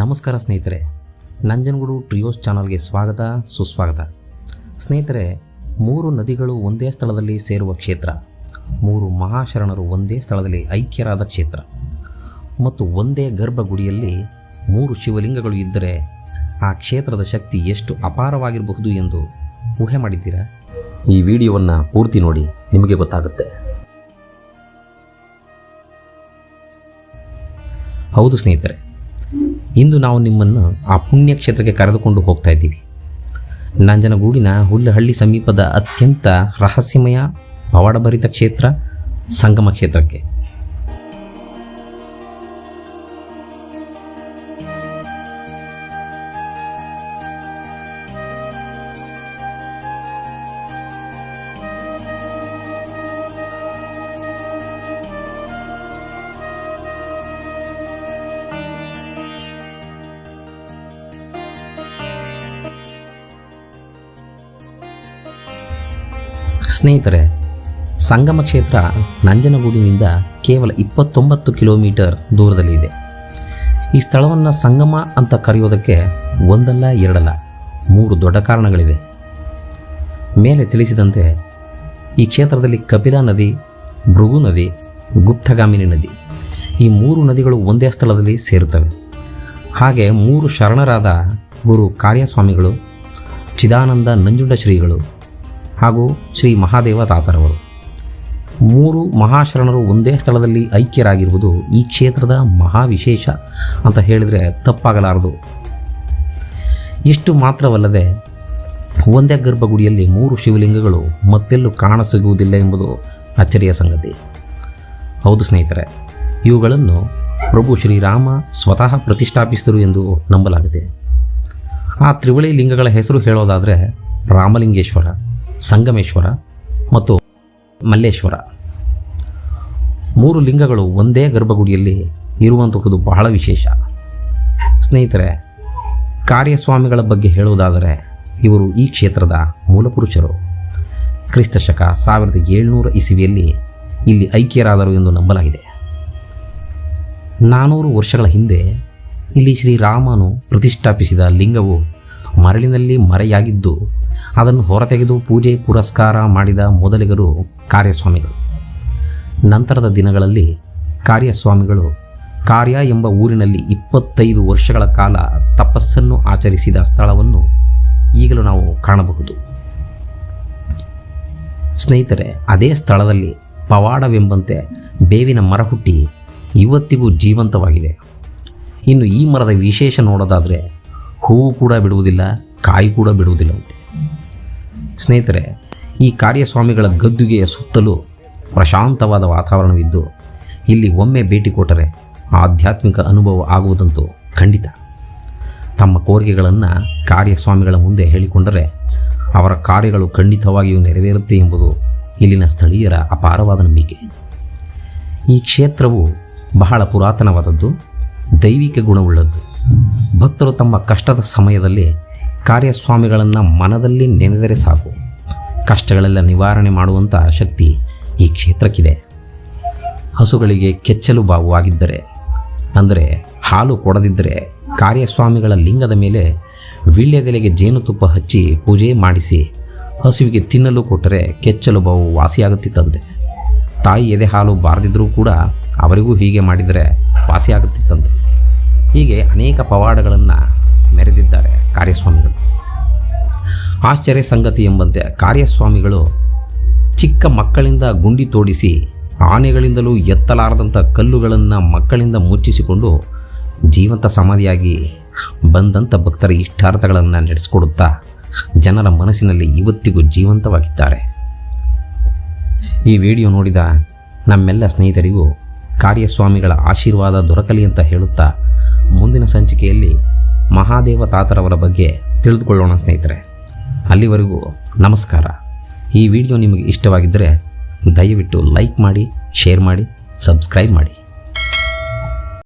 ನಮಸ್ಕಾರ ಸ್ನೇಹಿತರೆ, ನಂಜನಗೂಡು ಟ್ರಿಯೋಸ್ ಚಾನಲ್ಗೆ ಸ್ವಾಗತ, ಸುಸ್ವಾಗತ. ಸ್ನೇಹಿತರೆ, ಮೂರು ನದಿಗಳು ಒಂದೇ ಸ್ಥಳದಲ್ಲಿ ಸೇರುವ ಕ್ಷೇತ್ರ, ಮೂರು ಮಹಾಶರಣರು ಒಂದೇ ಸ್ಥಳದಲ್ಲಿ ಐಕ್ಯರಾದ ಕ್ಷೇತ್ರ. ಮತ್ತು ಒಂದೇ ಗರ್ಭಗುಡಿಯಲ್ಲಿ ಮೂರು ಶಿವಲಿಂಗಗಳು ಇದ್ದರೆ ಆ ಕ್ಷೇತ್ರದ ಶಕ್ತಿ ಎಷ್ಟು ಅಪಾರವಾಗಿರಬಹುದು ಎಂದು ಊಹೆ ಮಾಡಿದ್ದೀರಾ? ಈ ವಿಡಿಯೋವನ್ನು ಪೂರ್ತಿ ನೋಡಿ, ನಿಮಗೆ ಗೊತ್ತಾಗುತ್ತೆ. ಹೌದು ಸ್ನೇಹಿತರೆ ಇಂದು ನಾವು ನಿಮ್ಮನ್ನು ಆ ಪುಣ್ಯ ಕ್ಷೇತ್ರಕ್ಕೆ ಕರೆದುಕೊಂಡು ಹೋಗ್ತಾ ಇದ್ದೀವಿ. ನಂಜನಗೂಡಿನ ಹುಲ್ಲಹಳ್ಳಿ ಸಮೀಪದ ಅತ್ಯಂತ ರಹಸ್ಯಮಯ ಪವಾಡಭರಿತ ಕ್ಷೇತ್ರ ಸಂಗಮ ಕ್ಷೇತ್ರಕ್ಕೆ. ಸ್ನೇಹಿತರೆ, ಸಂಗಮ ಕ್ಷೇತ್ರ ನಂಜನಗೂಡಿನಿಂದ ಕೇವಲ ಇಪ್ಪತ್ತೊಂಬತ್ತು ಕಿಲೋಮೀಟರ್ ದೂರದಲ್ಲಿದೆ ಈ ಸ್ಥಳವನ್ನು ಸಂಗಮ ಅಂತ ಕರೆಯೋದಕ್ಕೆ ಒಂದಲ್ಲ, ಎರಡಲ್ಲ, ಮೂರು ದೊಡ್ಡ ಕಾರಣಗಳಿವೆ. ಮೇಲೆ ತಿಳಿಸಿದಂತೆ, ಈ ಕ್ಷೇತ್ರದಲ್ಲಿ ಕಪಿಲಾ ನದಿ, ಭೃಗು ನದಿ, ಗುಪ್ತಗಾಮಿನಿ ನದಿ ಈ ಮೂರು ನದಿಗಳು ಒಂದೇ ಸ್ಥಳದಲ್ಲಿ ಸೇರುತ್ತವೆ. ಹಾಗೆ ಮೂರು ಶರಣರಾದ ಗುರು ಕಾರ್ಯಸ್ವಾಮಿಗಳು, ಚಿದಾನಂದ ನಂಜುಂಡ ಶ್ರೀಗಳು ಹಾಗೂ ಶ್ರೀ ಮಹಾದೇವ ತಾತರವರು ಮೂರು ಮಹಾಶರಣರು ಒಂದೇ ಸ್ಥಳದಲ್ಲಿ ಐಕ್ಯರಾಗಿರುವುದು ಈ ಕ್ಷೇತ್ರದ ಮಹಾವಿಶೇಷ ಅಂತ ಹೇಳಿದರೆ ತಪ್ಪಾಗಲಾರದು. ಇಷ್ಟು ಮಾತ್ರವಲ್ಲದೆ ಒಂದೇ ಗರ್ಭಗುಡಿಯಲ್ಲಿ ಮೂರು ಶಿವಲಿಂಗಗಳು ಮತ್ತೆಲ್ಲೂ ಕಾಣಸಿಗುವುದಿಲ್ಲ ಎಂಬುದು ಅಚ್ಚರಿಯ ಸಂಗತಿ. ಹೌದು ಸ್ನೇಹಿತರೆ, ಇವುಗಳನ್ನು ಪ್ರಭು ಶ್ರೀರಾಮ ಸ್ವತಃ ಪ್ರತಿಷ್ಠಾಪಿಸಿದರು ಎಂದು ನಂಬಲಾಗಿದೆ. ಆ ತ್ರಿವಳಿ ಲಿಂಗಗಳ ಹೆಸರು ಹೇಳೋದಾದರೆ ರಾಮಲಿಂಗೇಶ್ವರ. ಸಂಗಮೇಶ್ವರ ಮತ್ತು ಮಲ್ಲೇಶ್ವರ. ಮೂರು ಲಿಂಗಗಳು ಒಂದೇ ಗರ್ಭಗುಡಿಯಲ್ಲಿ ಇರುವಂತಹದ್ದು ಬಹಳ ವಿಶೇಷ. ಸ್ನೇಹಿತರೆ, ಕಾರ್ಯಸ್ವಾಮಿಗಳ ಬಗ್ಗೆ ಹೇಳುವುದಾದರೆ ಇವರು ಈ ಕ್ಷೇತ್ರದ ಮೂಲಪುರುಷರು. ಕ್ರಿಸ್ತ ಶಕ ಸಾವಿರದ ಏಳ್ನೂರ ಇಸವಿಯಲ್ಲಿ ಇಲ್ಲಿ ಐಕ್ಯರಾದರು ಎಂದು ನಂಬಲಾಗಿದೆ. ನಾನೂರು ವರ್ಷಗಳ ಹಿಂದೆ ಇಲ್ಲಿ ಶ್ರೀರಾಮನು ಪ್ರತಿಷ್ಠಾಪಿಸಿದ ಲಿಂಗವು ಮರಳಿನಲ್ಲಿ ಮರೆಯಾಗಿದ್ದು ಅದನ್ನು ಹೊರತೆಗೆದು ಪೂಜೆ, ಪುರಸ್ಕಾರ ಮಾಡಿದ ಮೊದಲಿಗರು ಕಾರ್ಯಸ್ವಾಮಿಗಳು. ನಂತರದ ದಿನಗಳಲ್ಲಿ ಕಾರ್ಯಸ್ವಾಮಿಗಳು ಕಾರ್ಯ ಎಂಬ ಊರಿನಲ್ಲಿ ಇಪ್ಪತ್ತೈದು ವರ್ಷಗಳ ಕಾಲ ತಪಸ್ಸನ್ನು ಆಚರಿಸಿದ ಸ್ಥಳವನ್ನು ಈಗಲೂ ನಾವು ಕಾಣಬಹುದು. ಸ್ನೇಹಿತರೆ, ಅದೇ ಸ್ಥಳದಲ್ಲಿ ಪವಾಡವೆಂಬಂತೆ ಬೇವಿನ ಮರ ಹುಟ್ಟಿ ಇವತ್ತಿಗೂ ಜೀವಂತವಾಗಿದೆ. ಇನ್ನು ಈ ಮರದ ವಿಶೇಷ ನೋಡೋದಾದರೆ ಹೂವು ಕೂಡ ಬಿಡುವುದಿಲ್ಲ, ಕಾಯಿ ಕೂಡ ಬಿಡುವುದಿಲ್ಲ. ಸ್ನೇಹಿತರೆ, ಈ ಕಾರ್ಯಸ್ವಾಮಿಗಳ ಗದ್ದುಗೆಯ ಸುತ್ತಲೂ ಪ್ರಶಾಂತವಾದ ವಾತಾವರಣವಿದ್ದು, ಇಲ್ಲಿ ಒಮ್ಮೆ ಭೇಟಿ ಕೊಟ್ಟರೆ ಆಧ್ಯಾತ್ಮಿಕ ಅನುಭವ ಆಗುವುದಂತೂ ಖಂಡಿತ. ತಮ್ಮ ಕೋರಿಕೆಗಳನ್ನು ಕಾರ್ಯಸ್ವಾಮಿಗಳ ಮುಂದೆ ಹೇಳಿಕೊಂಡರೆ ಅವರ ಕಾರ್ಯಗಳು ಖಂಡಿತವಾಗಿಯೂ ನೆರವೇರುತ್ತೆ ಎಂಬುದು ಇಲ್ಲಿನ ಸ್ಥಳೀಯರ ಅಪಾರವಾದ ನಂಬಿಕೆ. ಈ ಕ್ಷೇತ್ರವು ಬಹಳ ಪುರಾತನವಾದದ್ದು, ದೈವಿಕ ಗುಣವುಳ್ಳದ್ದು. ಭಕ್ತರು ತಮ್ಮ ಕಷ್ಟದ ಸಮಯದಲ್ಲಿ ಕಾರ್ಯಸ್ವಾಮಿಗಳನ್ನು ಮನದಲ್ಲಿ ನೆನೆದರೆ ಸಾಕು. ಕಷ್ಟಗಳೆಲ್ಲ ನಿವಾರಣೆ ಮಾಡುವಂಥ ಶಕ್ತಿ ಈ ಕ್ಷೇತ್ರಕ್ಕಿದೆ. ಹಸುಗಳಿಗೆ ಕೆಚ್ಚಲು ಬಾವು ಆಗಿದ್ದರೆ ಅಂದರೆ ಹಾಲು ಕೊಡದಿದ್ದರೆ ಕಾರ್ಯಸ್ವಾಮಿಗಳ ಲಿಂಗದ ಮೇಲೆ ವೀಳ್ಯದೆಲೆಗೆ ಜೇನುತುಪ್ಪ ಹಚ್ಚಿ ಪೂಜೆ ಮಾಡಿಸಿ ಹಸುವಿಗೆ ತಿನ್ನಲು ಕೊಟ್ಟರೆ ಕೆಚ್ಚಲು ಬಾವು ವಾಸಿಯಾಗುತ್ತಿತ್ತಂತೆ. ತಾಯಿ ಎದೆ ಹಾಲು ಬಾರದಿದ್ದರೂ ಕೂಡ ಅವರಿಗೂ ಹೀಗೆ ಮಾಡಿದರೆ ವಾಸಿಯಾಗುತ್ತಿತ್ತಂತೆ. ಹೀಗೆ ಅನೇಕ ಪವಾಡಗಳನ್ನು ಮೆರೆದಿದ್ದಾರೆ ಕಾರ್ಯಸ್ವಾಮಿಗಳು. ಆಶ್ಚರ್ಯ ಸಂಗತಿ ಎಂಬಂತೆ ಕಾರ್ಯಸ್ವಾಮಿಗಳು ಚಿಕ್ಕ ಮಕ್ಕಳಿಂದ ಗುಂಡಿ ತೋಡಿಸಿ ಆನೆಗಳಿಂದಲೂ ಎತ್ತಲಾರದಂಥ ಕಲ್ಲುಗಳನ್ನು ಮಕ್ಕಳಿಂದ ಮುಚ್ಚಿಸಿಕೊಂಡು ಜೀವಂತ ಸಮಾಧಿಯಾಗಿ ಬಂದಂಥ ಭಕ್ತರ ಇಷ್ಟಾರ್ಥಗಳನ್ನು ನಡೆಸಿಕೊಡುತ್ತಾ ಜನರ ಮನಸ್ಸಿನಲ್ಲಿ ಇವತ್ತಿಗೂ ಜೀವಂತವಾಗಿದ್ದಾರೆ. ಈ ವಿಡಿಯೋ ನೋಡಿದ ನಮ್ಮೆಲ್ಲ ಸ್ನೇಹಿತರಿಗೂ ಕಾರ್ಯಸ್ವಾಮಿಗಳ ಆಶೀರ್ವಾದ ದೊರಕಲಿ ಅಂತ ಹೇಳುತ್ತಾ ಮುಂದಿನ ಸಂಚಿಕೆಯಲ್ಲಿ ಮಹಾದೇವ ತಾತರವರ ಬಗ್ಗೆ ತಿಳಿದುಕೊಳ್ಳೋಣ, ಸ್ನೇಹಿತರೆ. ಅಲ್ಲಿವರೆಗೂ ನಮಸ್ಕಾರ. ಈ ವಿಡಿಯೋ ನಿಮಗೆ ಇಷ್ಟವಾಗಿದ್ದರೆ ದಯವಿಟ್ಟು ಲೈಕ್ ಮಾಡಿ, ಶೇರ್ ಮಾಡಿ, ಸಬ್ಸ್ಕ್ರೈಬ್ ಮಾಡಿ.